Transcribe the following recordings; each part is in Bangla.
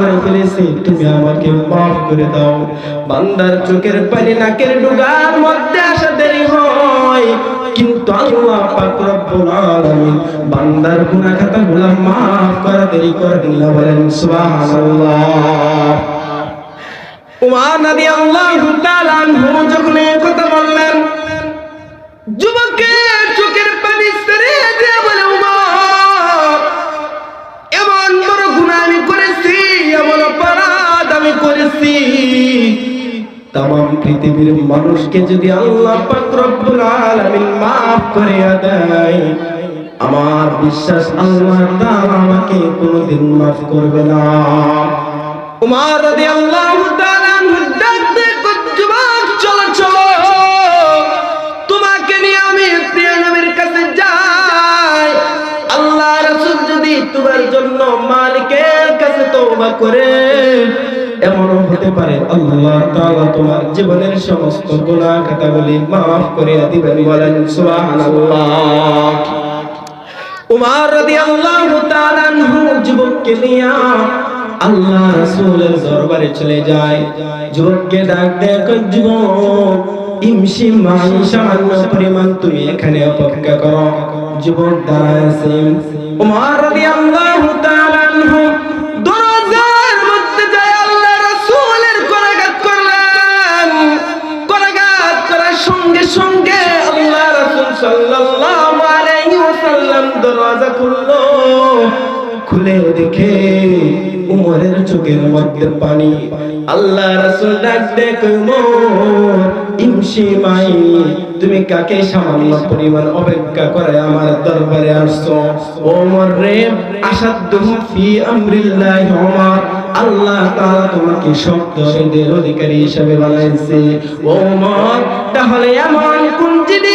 করে ফেলেছি তুমি আমাকে মাফ করে দাও। বান্দার চোখের পানি নাকের ডুগার মধ্যে আসা দেরি হয়। কিন্তু আল্লাহ পাক রব্বুল আলামিন বান্দার গুনাহ খাতাগুলো মাফ করে দেরি করে না। বলেন, সুবহানাল্লাহ। ওয়া নাদি আল্লাহু তাআলা আনহু পৃথিবীর মানুষকে যদি আল্লাহ পাক আলামিন maaf করে দেয়, আমার বিশ্বাস আল্লাহ তাআলা আমাকে কোনোদিন maaf করবে না। উমর রাদিয়াল্লাহু তাআলা আনহু ডাক দিয়ে যুবক, চলো চলো, তোমাকে নিয়ে আমি প্রিয় নবীর কাছে যাই। আল্লাহ রাসূল যদি তোমার জন্য মালিকের কাছে তওবা করে এমনও হতে পারে, আল্লাহ তাআলা তোমার জীবনের সমস্ত গুনাহ খাতাগুলি maaf করে দিবেন, বলেন সুবহানাল্লাহ। উমর রাদিয়াল্লাহু তাআলা আনহু যুবককে নিয়ে আল্লাহ রাসূলের দরবারে চলে যায়। যুবককে ডাক দেয় যুবক, ইমশি মাই সামান্য পরিমাণ তুমি এখানে অপেক্ষা করো। যুবক দাঁড়ায় আছে। উমর রাদিয়াল্লাহু সঙ্গে আল্লাহ রাসূল সাল্লাল্লাহু আলাইহি ওয়াসাল্লাম দরজা খুললো, খুলে দেখে উমরের চোখের মধ্যে পানি। আল্লাহ রাসূল ডাক দেখে উমর, ইমশি মাই, তুমি কাকে সামান্য পরিমাণ অপেক্ষা করে আমার দরবারে আসছো? ওমর রে আসাদ্দু ফি আমরিল্লাহি ওমর। আল্লাহ তাআলা তোমাকে শব্দের অধিকারী হিসেবে বানাইছে। ও ওমর তাহলে এমন কোন জিনিস,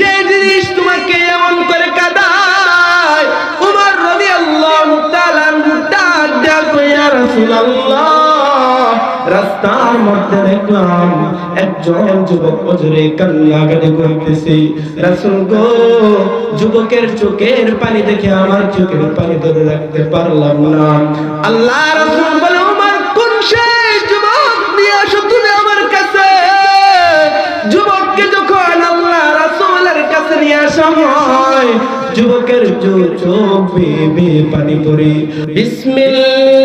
যে জিনিস তোমাকে এমন করে কাদায়? উমর রাদিয়াল্লাহু তাআলা ডাক ডাক ইয়া রাসূলুল্লাহ রাস্তার মধ্যে দেখলাম একজন যুবক অজরে কান্নাকাটি করতেছে। রাসূল গো, যুবকের চোখের পানি দেখে আমার চোখের পানি ধরে রাখতে পারলাম না। আল্লাহ রাসূল বলে উমর কোন সেই যুবক নিয়ে আসো তুমি আমার কাছে? যুবককে যখন আল্লাহ রাসূলের কাছে নিয়ে যুবকের চোখ বেয়ে পানি পড়ে। বিসমিল্লাহির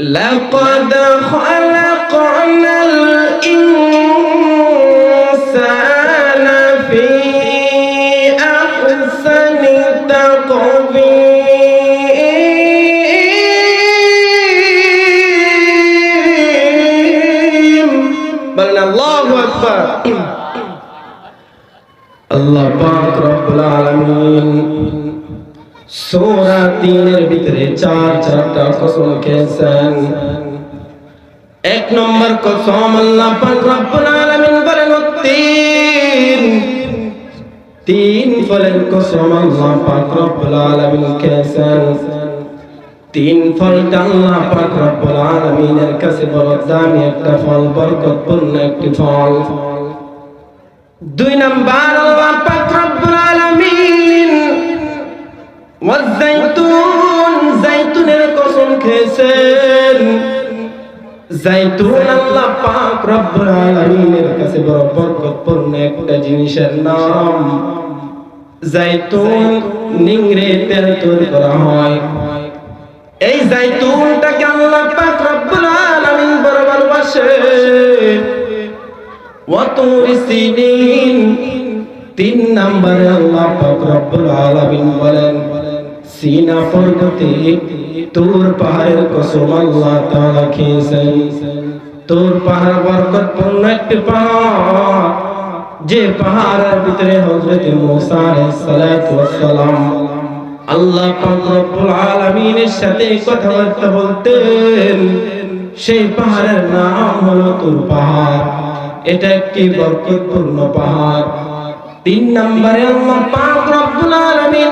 لقد خلقنا الإنسان في أحسن تقويم بل الله أكبر الله পাক রব্বুল আলামিন সূরা তিনের ভিতরে চার চারটা কসম খেয়েছেন। এক নম্বর কসম তিন ফলের কসম আল্লাহ পাক রব্বুল আলামিন খেয়েছেন। তিন ফলটা আল্লাহ পাক রব্বুল আলামিনের কাছে বড় দামি একটা ফল, বরকতপূর্ণ একটি ফল। দুই নাম্বার, আল্লাহ পাক রব্বুল আলামিন যখন জাইতুনের কসম খেয়েছেন। জাইতুন আল্লাহ পাক রব্বুল আলামিনের কাছে বড় বরকতপূর্ণ একটা জিনিসের নাম। জাইতুন নিংরে তেল তৈরি করা হয়। এই জাইতুনটাকে আল্লাহ পাক রব্বুল আলামিন বড় ভালোবাসে। ওয়াতুর তিন নম্বরে আল্লাহ পাক রব্বুল আলামিন বলেন সিনা পর্বতে তোর পাহাড়ের কসম আল্লাহ তাআলা খেয়েছেন। তোর পাহাড় বরকতপূর্ণ একটি পাহাড়, যে পাহাড়ের ভিতরে হযরত মুসা আলাইহিস সালাতু ওয়াস সালাম আল্লাহ পাক রব্বুল আলামিনের সাথে কথাবার্তা বলতেন, সেই পাহাড়ের নাম হলো তুর পাহাড়। এটা একটি বরকতপূর্ণ পাহাড়। তিন নম্বরে আল্লাহ পাক রব্বুল আলামিন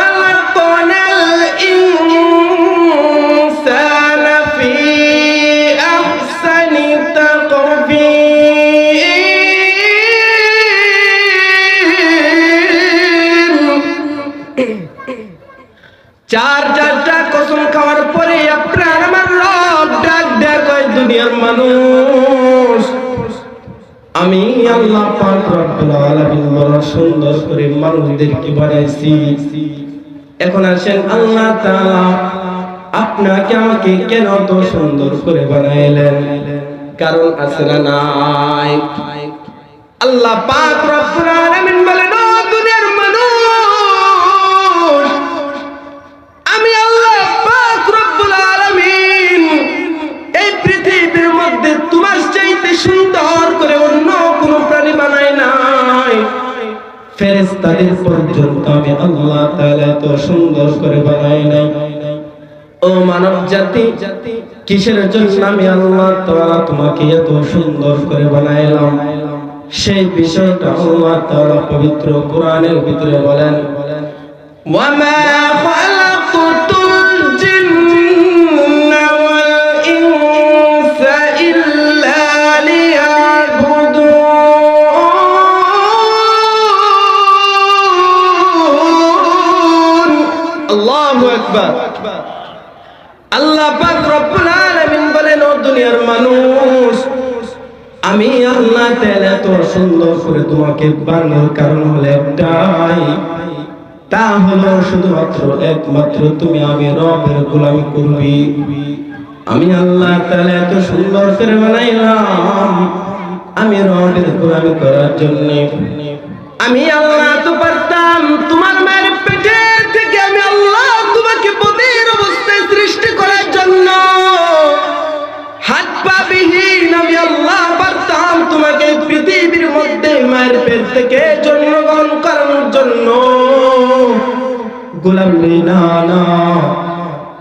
চার চারটা কসম খাওয়ার পরে আপনার আমার রব ডাক ডাক দুনিয়ার মানুষ, আমি আল্লাহ পাক রব্বুল আলামিন বড় সুন্দর করে মানুষদেরকে বানাইছি। এখন আসেন আল্লাহ তাআলা আপনাকে আমাকে কেন তো সুন্দর করে বানাইলেন? কারণ আছে না নাই? আল্লাহ পাক রব্বুল ফেরেশতাদের পর্যন্ত আমি আল্লাহ তাআলা তো সুন্দর করে বানাই নাই। ও মানব জাতি, কিসের জন্য আমি আল্লাহ তাআলা তোমাকে এত সুন্দর করে বানাইলাম? সেই বিষয়টা আল্লাহ তাআলা পবিত্র কোরআনের ভিতরে বলেন, ওয়া মা করে তোমাকে বানানোর কারণ হলো একটাই। তা হলো শুধুমাত্র, একমাত্র তুমি আমি রবের গোলাম করবি। আমি আল্লাহ তাহলে এত সুন্দর করে বানাইলাম, আমি রবের গোলাম করার জন্য। আমি আল্লাহ থেকে জন্মগ্রহণ করানোর জন্য গোলাম না না।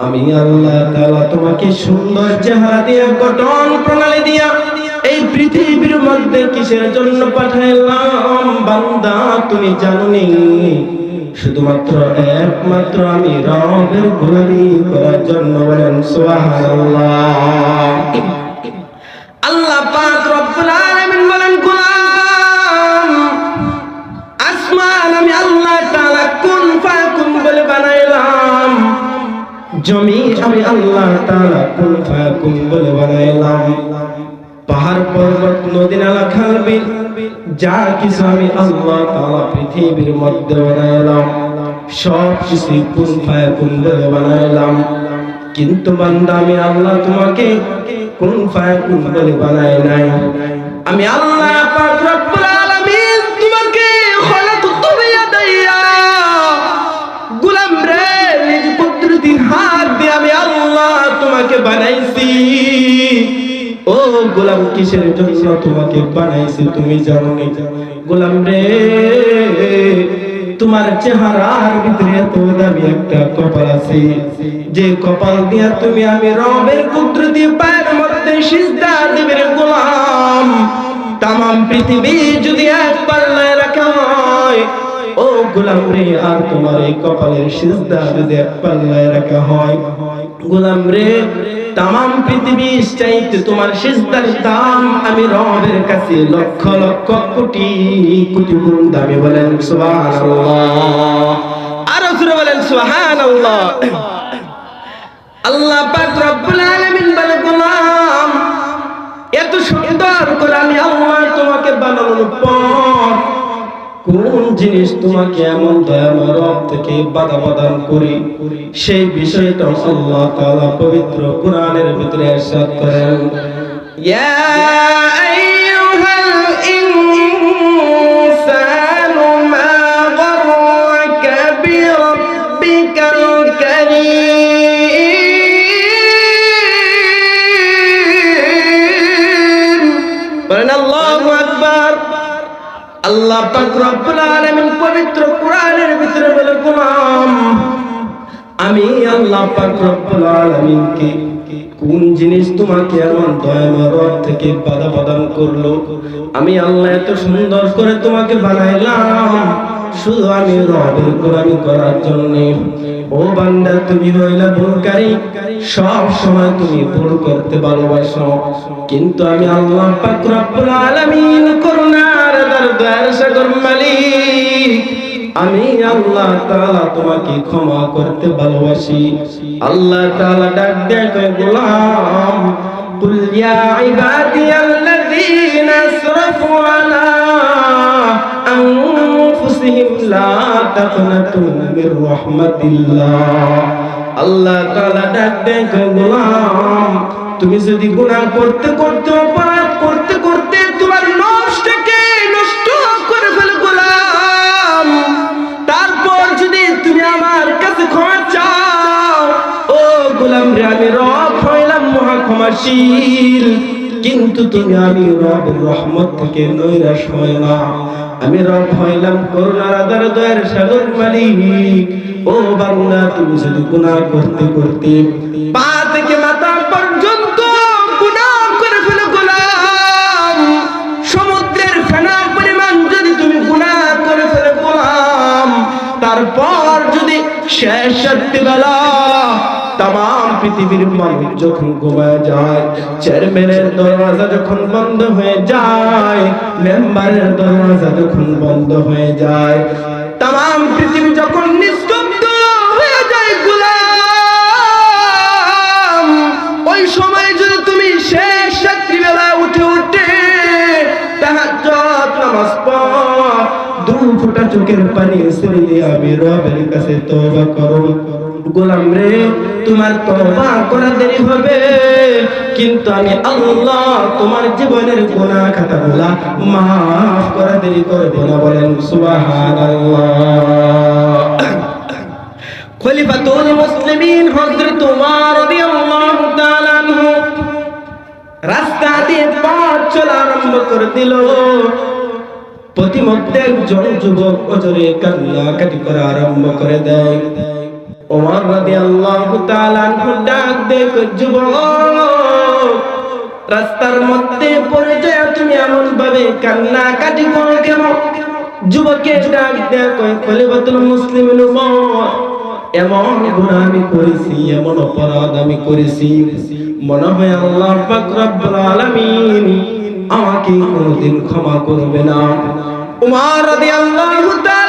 আমি আল্লাহ তাআলা তোমাকে সুন্দর চেহারা দিয়ে, গঠন প্রণালী দিয়া এই পৃথিবীর মধ্যে কিসের জন্য পাঠাইলাম? বান্দা, তুমি জানোনি। শুধুমাত্র একমাত্র আমি রবের গোলামি করার জন্য বলেন সুবহানাল্লাহ। আল্লাহ জমি আমি আল্লাহ তাআলা কুন ফায়াকুন বানাইলাম। পাহাড় পর্বত, নদী নালা, খাল, বিল, যা কিছু আমি আল্লাহ তাআলা পৃথিবীর মধ্যে বানাইলাম। সব কিছু কুন ফায়াকুন বলে বানাইলাম। কিন্তু বান্দা, আমি আল্লাহ তোমাকে কোন ফায়াকুন বলে বানাই নাই। আমি আল্লাহ তোমাকে বানাইছি। ও গোলাম, কিসের জন্য তোমাকে বানাইছি? তুমি জানো গোলাম রে, তোমার চেহারার ভিতরে এত দামি একটা কপাল আছে। যে কপাল দিয়া তুমি আমি রবের কুদরতি পায়ের মধ্যে সিজদা দিবে গোলাম। তামাম পৃথিবী যদি এক পাল্লায় রাখা হয়, ও গোলাম রে, আর তোমার এই কপালের সিজদা যদি এক পাল্লায় রাখা হয় গোলাম রে তাম পৃথিবী চাইতে তোমার সিজদার দাম আমি রবের কাছে লক্ষ লক্ষ কোটি কোটি গুণ দামি বলেন সুবহানাল্লাহ। আর সুরে বলেন সুবহানাল্লাহ। আল্লাহ পাক রব্বুল আলামিন বলে, গোলাম, এত সুন্দর করে আমি আল্লাহ তোমাকে বানানোর পর কোন জিনিস তোমাকে এমন দয়াময় রব থেকে বাধা প্রদান করি সেই বিষয়টা আল্লাহ তাআলা পবিত্র কোরআনের ভিতরে ارشاد করেন ইয়া আমি আল্লাহ পাক রব্বুল আলামিনকে কোন জিনিস তোমাকে এমন থেকে বাধা প্রদান করল? আমি আল্লাহ এত সুন্দর করে তোমাকে বানাইলাম, শুধু আমি রবের গোলামি করার জন্য। ও বান্দা, তুমি হইলা ভুলকারী। সব সময় তুমি ভুল করতে ভালোবাসো। কিন্তু আমি আল্লাহ পাক রব্বুল আলামিন করুণার দরদার সাগর মালিক আমি আল্লাহ তাআলা তোমাকে ক্ষমা করতে ভালোবাসি আল্লাহ তাআলা ডাক দেয় কয় গোলাম قل يا عبادي الذين اسرفوا على أنفسهم لا تقنطوا من رحمة الله আল্লাহ তাআলা ডাক দেয় কয় গোলাম তুমি যদি গুনাহ করতে করতে অপরাধ করতে ক্ষমাশীল কিন্তু তুমি আমি রব রহমত থেকে নৈরাশ হয় না। আমি রব হইলাম করুণার আদার দয়ার সাগর মালিক। ও বাংলা তুমি যদি গুনাহ করতে করতে পা থেকে মাথা পর্যন্ত গুনাহ করে ফেলে গোলাম। সমুদ্রের ফেনার পরিমাণ যদি তুমি গুনাহ করে ফেলে গোলাম। তারপর যদি শেষ তাম পৃথিবীর মানুষ যখন ঘুমায় যায় চেয়ারম্যানের দরওয়াজা যখন বন্ধ হয়ে যায় মেম্বারের দরওয়াজা যখন বন্ধ হয়ে যায়, তাম পৃথিবী যখন চোখের পানি দিয়ে আমি রবের কাছে তওবা করো। গোলাম রে তোমার তওবা করা দেরি হবে। কিন্তু আমি আল্লাহ তোমার জীবনের গুনাহ খাতাগুলা মাফ করা দেরি করব না বলেন, সুবহানাল্লাহ। খলিফাতুল মুসলিমিন হযরত ওমর রাদিয়াল্লাহু তাআলা আনহু রাস্তা দিয়ে পথ চলা আরম্ভ করে দিল। প্রতিমধ্যে একজন যুবক অজরে কান্নাকাটি করা আরম্ভ করে দেয়। ওমর রাদিয়াল্লাহু তাআলা ডাক দেখ যুবক, রাস্তার মধ্যে পড়ে যায় তুমি এমন ভাবে কান্নাকাটি করো কেন? যুবকের ডাক দেয় কয় খলিফাতুল মুসলিমিন ওমর এমন গুনাহ আমি করেছি, এমন অপরাধ আমি করেছি। মনে হয় আল্লাহ পাক রব্বুল আলামিন আমাকে কোনোদিন ক্ষমা করবে না। উমর রাদিয়াল্লাহু তাআলা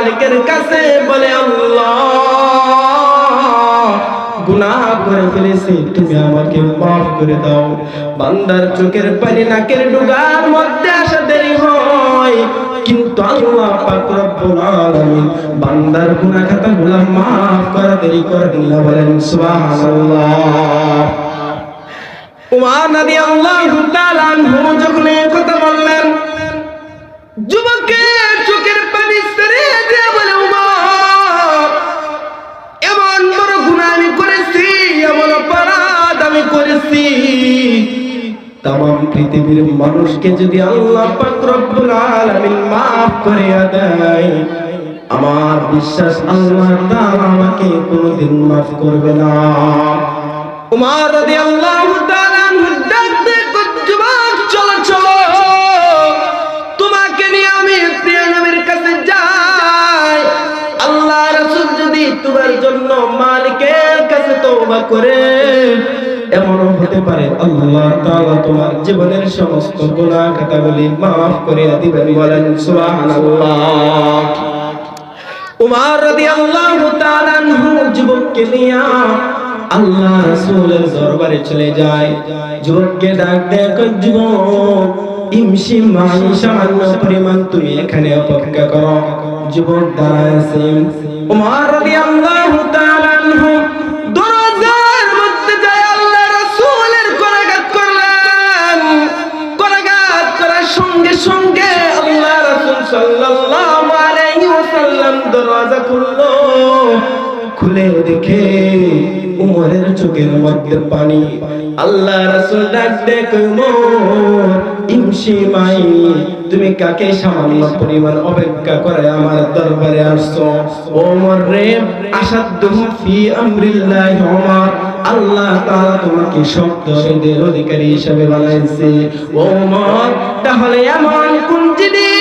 মালিকের কাছে বলে, আল্লাহ করে ফেলেছি। তুমি আমাকে মাফ করে দাও। বান্দার চোখের পানি নাকের ডুগার মধ্যে আসা দেরি হয়। কিন্তু আল্লাহ পাক রব্বুল আলামিন বান্দার গুনাহ খাতাগুলো মাফ করা দেরি করেন না বলেন, সুবহানাল্লাহ। উমর রাদিয়াল্লাহু তাআলা যখন কথা বললেন যুবকের করেছি। তাম পৃথিবীর মানুষকে যদি আল্লাহ রব্বুল করে দেয়, আমার বিশ্বাস আল্লাহ আমাকে কোনোদিন মাফ করবে না। তোমাকে নিয়ে আমি আল্লাহ যদি তোমার জন্য মালিকের কাছে তওবা করে এমন হতে পারে, আল্লাহ তাআলা তোমার জীবনের সমস্ত গুনাহ খাতাগুলি maaf করে দিবেন বলেন, সুবহানাল্লাহ। উমর রাদিয়াল্লাহু তাআলা আনহু যুবককে নিয়ে আল্লাহ রাসূলের দরবারে চলে যায়। যুবককে ডাক দেয় যুবক, ইমশি মাই সামান্য পরিমাণ তুমি এখানে অপেক্ষা করো। যুবক দাঁড়ায় আছে। উমর রাদিয়াল্লাহু ওয়াসাল্লাম দরজা খুললো, খুলে দেখে উমরের চোখের মধ্যে পানি। আল্লাহ রাসূল ডাক দেখ উমর, ইমশি মাই, তুমি কাকে সামান্য পরিমাণ অপেক্ষা করে আমার দরবারে আসছো? ওমর রে, আসাদ্দু ফি আমরিল্লাহি ওমর আল্লাহ তাআলা তোমাকে শব্দের অধিকারী হিসেবে বানাইছে। ওমর তাহলে এমন কোন জিনিস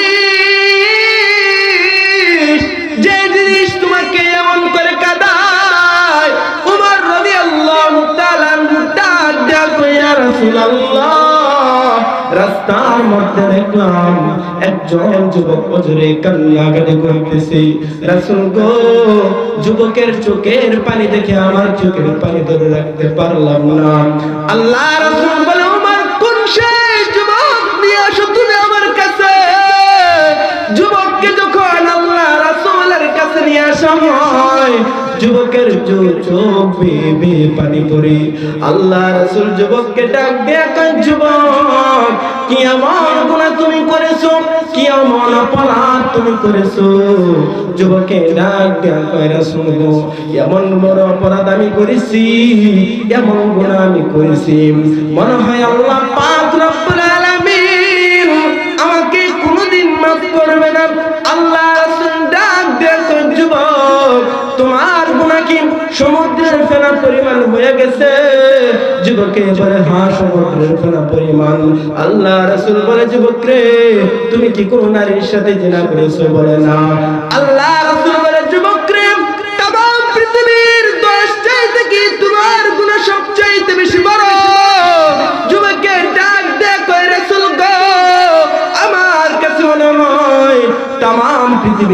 রাস্তার মধ্যে দেখলাম একজন যুবক অজরে কান্নাকাটি করতেছে। রাসূল গো, যুবকের চোখের পানি দেখে আমার চোখের পানি ধরে রাখতে পারলাম না। আল্লাহ আসো তুমি আমার কাছে? যুবককে যুবকের চোখ বেয়ে পানি পড়ে। আল্লাহ রাসূল যুবককে ডাক দিয়ে যুবক, কি এমন গুনাহ তুমি করেছ? কি এমন অপরাধ তুমি করেছ? যুবকে ডাক দিয়ে কয়, রাসূল এমন বড় অপরাধ আমি করেছি, এমন গুনাহ আমি করেছি। মনে হয় আল্লাহ পাক সমুদ্রের ফেনা পরিমাণ হয়ে গেছে। যুবকে বলে হ্যাঁ সমুদ্রের ফেনা পরিমাণ। আল্লাহ রাসূল বলে যুবক রে তুমি কি কোন নারীর সাথে জিনা করেছ? বলে, না।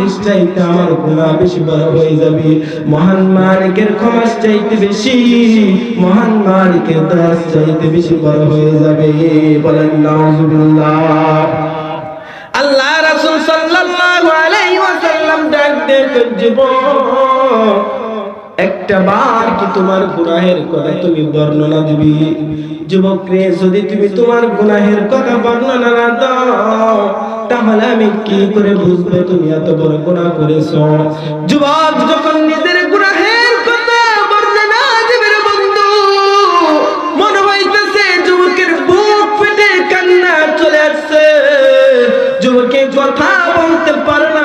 চাইতে আমার গুনাহ বেশি বড় হয়ে যাবে। মহান মালিকের ক্ষমা চাইতে বেশি, মহান মালিকের চাইতে বেশি বড় হয়ে যাবে। বলেন, নাউজুবিল্লাহ। আল্লাহ রাসূল সাল্লাল্লাহু আলাইহি ওয়াসাল্লাম একটা বার কি তোমার গুনাহের কথা তুমি বর্ণনা দিবি? যুবক রে যদি তুমি তোমার গুনাহের কথা বর্ণনা না দাও তাহলে আমি কি করে বুঝব তুমি এত বড় গুনাহ করেছ? যুবক, যখন নিজের গুনাহের কথা বর্ণনা বন্ধু, মনে হইতেছে যুবকের বুক ফেটে কান্না চলে আসছে। যুবকে কথা বলতে পারে না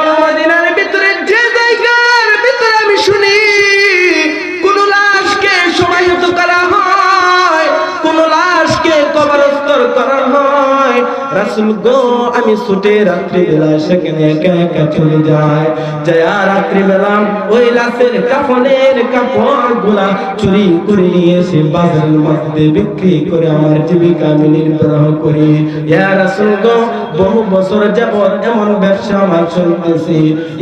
রাসূল গো, আমি ছুটে রাত্রি বেলা সেখানে একা চলে যায় যায় রাত্রি বেলা ওই লাশের কাফনের কাপড়গুলা চুরি করে নিয়ে এসে বাজারের মধ্যে বিক্রি করে আমার জীবিকা আমি নির্বাহ করি। ইয়া রাসূল গো, বহু বছর যাবত এমন ব্যবসা আমার চলতেছি।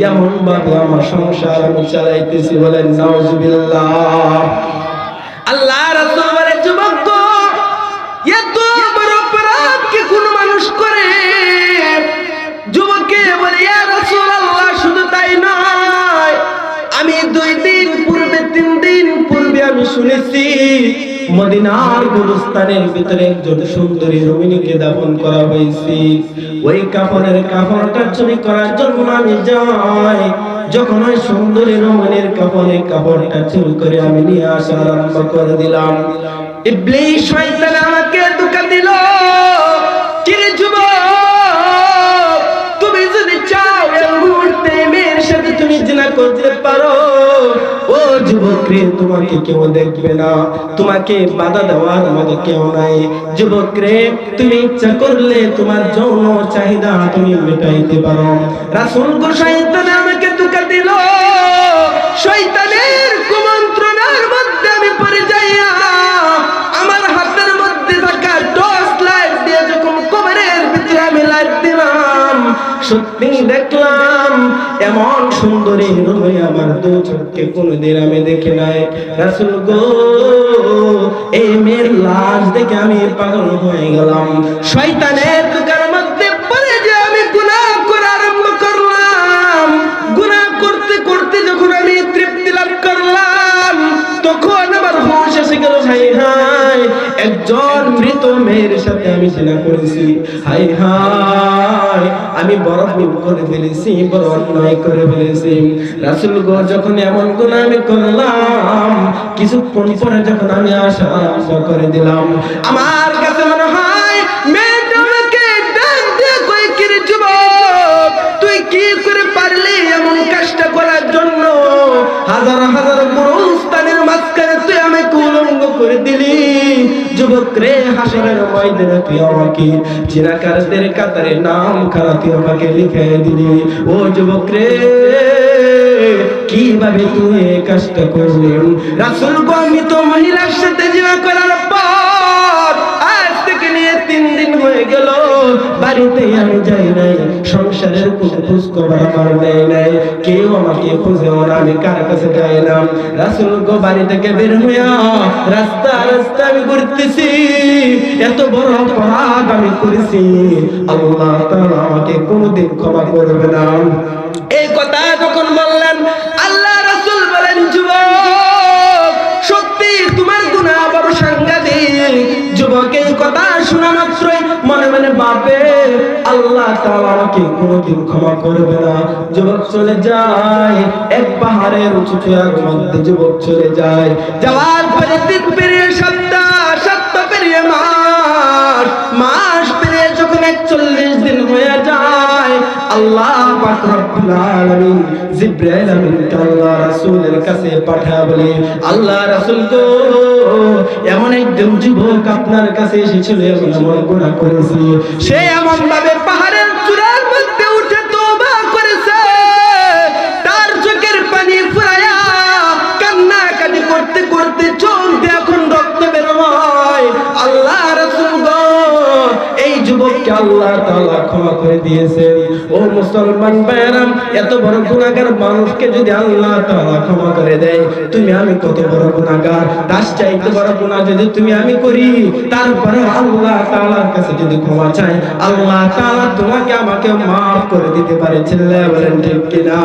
এমন ভাবে আমার সংসার আমি চালাইতেছি বলেন, নাউজুবিল্লাহ। আল্লাহ রাসূল মানুষ করে। যুবকে বলে শুধু তাই নয়। আমি দুই দিন পূর্বে, তিন দিন পূর্বে আমি শুনেছি, মদিনার গুরুস্থানের ভিতরে একজন সুন্দরী রমণীকে দাফন করা হয়েছে। ওই কাফনের কাফনটা চুরি করার জন্য আমি যাই। যখন ওই সুন্দরী রমণীর কাপড়ে কাপড়টা চুরি করে আমি নিয়ে আসা আরম্ভ করে দিলাম। ইবলিশ শয়তান আমাকে ধোঁকা দিল। তোমাকে কেউ দেখবে না। তোমাকে বাধা দেওয়ার কেউ নাই। যুবক রে, তুমি ইচ্ছা করলে তোমার যৌন চাহিদা তুমি মেটাইতে পারো। রাসূল গো শয়তান আমাকে দিল। শয়তানের সত্যি দেখলাম, এমন সুন্দরী রূপে আমার দু চোখকে কোনোদিন আমি দেখি নাই। রাসূল গো, এই মেয়ের লাশ দেখে আমি পাগল হয়ে গেলাম। শয়তানের যে আমি করলাম। করতে করতে যখন আমি করলাম, তখন আমার হোশ এসে গেল হাই হাই একজন মৃত মেয়ের সাথে আমি জিনা করেছি। হাই হাই আমি বড় ভুল করে ফেলেছি, বড় অন্যায় করে ফেলেছি। রাসূল গো, যখন এমন গুনাহ আমি করলাম, কিছুক্ষণ পরে যখন আমি আরম্ভ করে দিলাম, আমার কাছে মনে হয় কি করে পারলি এমন কাজটা করার জন্য? হাজার হাজার আমাকে উলঙ্গ করে দিলি। যুবক রে হাসরের ময়দানে তুই আমাকে চিরাকারদের কাতারে নাম খারাপ তুই আমাকে লিখে দিলি। ও যুবক রে কীভাবে তুই এই কাজটা করলি? আমি তো মহিলার সাথে জিনা করার পর আজ থেকে নিয়ে তিন দিন হয়ে গেল। বাড়িতে আমি যাই নাই, সংসারের কোনো খোঁজ খবর আমার নেই নাই। কেউ আমাকে খুঁজেও না, আমি কার কাছে যাই না। রাসুল গো, বাড়ি থেকে বের হইয়া রাস্তা রাস্তা আমি ঘুরতেছি। এত বড় অপরাধ আমি করেছি। আল্লাহ তাআলা আমাকে কোনোদিন ক্ষমা করবে না। এই কথা যখন বললেন, আল্লাহ রাসূল বলেন, যুবক, সত্যি তোমার গুনাহ বড় সাংঘাতিক। যুবক এই কথা শোনা মাত্রই মনে মনে ভাবে, আল্লাহ আমাকে কোনোদিন ক্ষমা করবে না। যুবক চলে যায়, এক পাহাড়ের উঁচু চূড়ার মধ্যে যুবক চলে যায়। যাওয়ার পরে তিন পেরিয়ে সপ্তাহ সপ্তাহ পেরিয়ে মাস। মাস পেরিয়ে যখন একচল্লিশ দিন হয়ে যায়, আল্লাহ পাক জিব্রাইল আমিনকে আল্লাহ রাসূলের কাছে পাঠা বলে আল্লাহ রাসূল গো এমন একজন যুবক আপনার কাছে এসেছিল এমন এমন গুনাহ করেছে। সে এমন ভাবে পাহাড়ের আল্লাহ তাআলা ক্ষমা করে দিয়েছেন। ও মুসলমান ভাইরাম এত বড় গুনাহগার মানুষকে যদি আল্লাহ তাআলা ক্ষমা করে দেয়, তুমি আমি কত বড় গুনাহগার? তার চাইতে বড় গুনাহ যদি তুমি আমি করি তারপরে আল্লাহ তাআলার কাছে যদি ক্ষমা চাই আল্লাহ তাআলা তোমাকে আমাকে মাফ করে দিতে পারে ছেলে বলেন ঠিক কিনা?